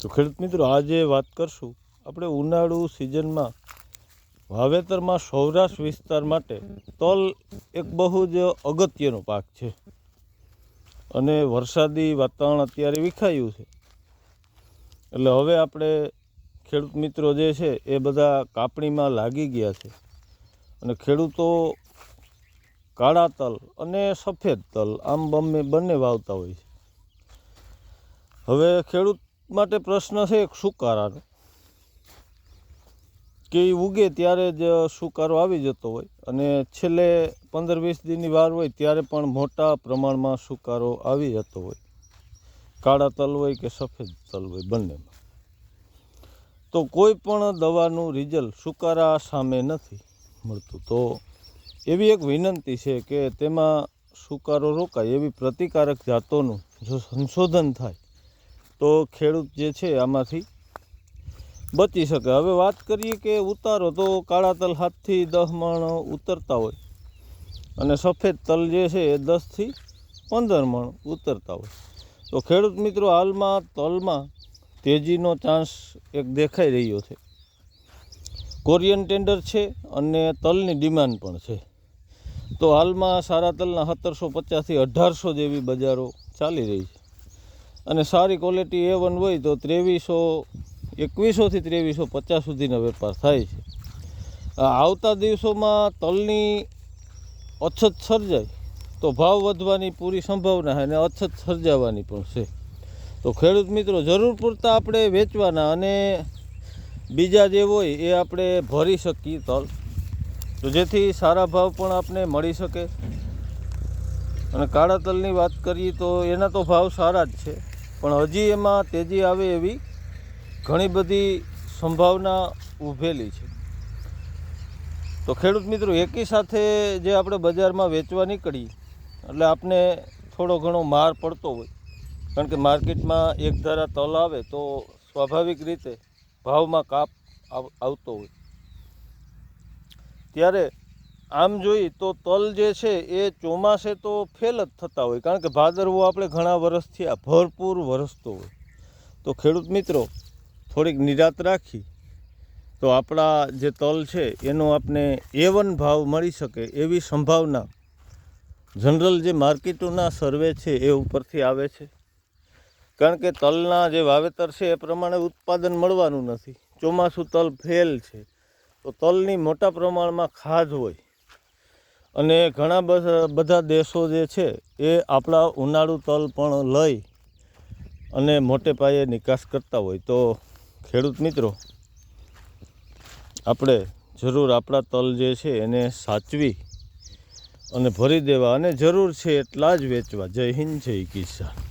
તો ખેડૂત મિત્રો, આજે વાત કરશું આપણે ઉનાળુ સિઝનમાં વાવેતરમાં સૌરાષ્ટ્ર વિસ્તાર માટે તલ એક બહુ જ અગત્યનો પાક છે. અને વરસાદી વાતાવરણ અત્યારે વિખાયું છે. એટલે હવે આપણે ખેડૂત મિત્રો જે છે એ બધા કાપણીમાં લાગી ગયા છે. અને ખેડૂતો કાળા તલ અને સફેદ તલ આમ બંને બંને વાવતા હોય છે. હવે ખેડૂત માટે પ્રશ્ન છે એક સુકારાનો કે એ ઉગે ત્યારે જ સુકારો આવી જતો હોય. અને છેલ્લે પંદર વીસ દિનની વાર હોય ત્યારે પણ મોટા પ્રમાણમાં સુકારો આવી જતો હોય. કાળા તલ હોય કે સફેદ તલ હોય બંનેમાં. તો કોઈ પણ દવાનું રિઝલ્ટ સુકારા સામે નથી મળતું. તો એવી એક વિનંતી છે કે તેમાં સુકારો રોકાય એવી પ્રતિકારક જાતોનું જો સંશોધન થાય તો ખેડૂત જે છે આમાંથી બચી શકે. હવે વાત કરીએ કે ઉતારો તો કાળા તલ સાતથી દસ મણ ઉતરતા હોય અને સફેદ તલ જે છે એ દસથી પંદર મણ ઉતરતા હોય. તો ખેડૂત મિત્રો, હાલમાં તલમાં તેજીનો ચાન્સ એક દેખાઈ રહ્યો છે. કોરિયન ટેન્ડર છે અને તલની ડિમાન્ડ પણ છે. તો હાલમાં સારા તલના સત્તરસો પચાસથી અઢારસો જેવી બજારો ચાલી રહી છે. અને સારી ક્વોલિટી એ વન હોય તો ત્રેવીસો, એકવીસોથી ત્રેવીસો પચાસ સુધીનો વેપાર થાય છે. આવતા દિવસોમાં તલની અછત સર્જાય તો ભાવ વધવાની પૂરી સંભાવના અને અછત સર્જાવાની પણ છે. તો ખેડૂત મિત્રો, જરૂર પૂરતા આપણે વેચવાના અને બીજા જે હોય એ આપણે ભરી શકીએ તલ. તો જેથી સારા ભાવ પણ આપણે મળી શકે. અને કાળા તલની વાત કરીએ તો એના તો ભાવ સારા જ છે. પણ હજી એમાં તેજી આવે એવી ઘણી બધી સંભાવના ઊભેલી છે. તો ખેડૂત મિત્રો, એકી સાથે જે આપણે બજારમાં વેચવા નીકળીએ એટલે આપને થોડો ઘણો માર પડતો હોય. કારણ કે માર્કેટમાં એક ધારા તલ આવે તો સ્વાભાવિક રીતે ભાવમાં કાપ આવ- આવતો હોય. ત્યારે આમ જોઈએ તો તલ જે છે એ ચોમાસે તો ફેલ જ થતા હોય. કારણ કે ભાદરવો આપણે ઘણા વર્ષથી આ ભરપૂર વરસતો હોય. તો ખેડૂત મિત્રો, થોડીક નિરાત રાખી. તો આપણા જે તલ છે એનો આપણે એવન ભાવ મળી શકે એવી સંભાવના જનરલ જે માર્કેટોના સર્વે છે એ ઉપરથી આવે છે. કારણ કે તલના જે વાવેતર છે એ પ્રમાણે ઉત્પાદન મળવાનું નથી. ચોમાસું તલ ફેલ છે. તો તલની મોટા પ્રમાણમાં ખાધ હોય. અને ઘણા બધ- દેશો જે છે એ આપણા ઉનાળુ તલ પણ લઈ અને મોટે પાયે નિકાસ કરતા હોય. તો ખેડૂત મિત્રો, આપણે જરૂર આપણા તલ જે છે એને સાચવી અને ભરી દેવા અને જરૂર છે એટલા જ વેચવા. જય હિન્દ, જય કિસાન.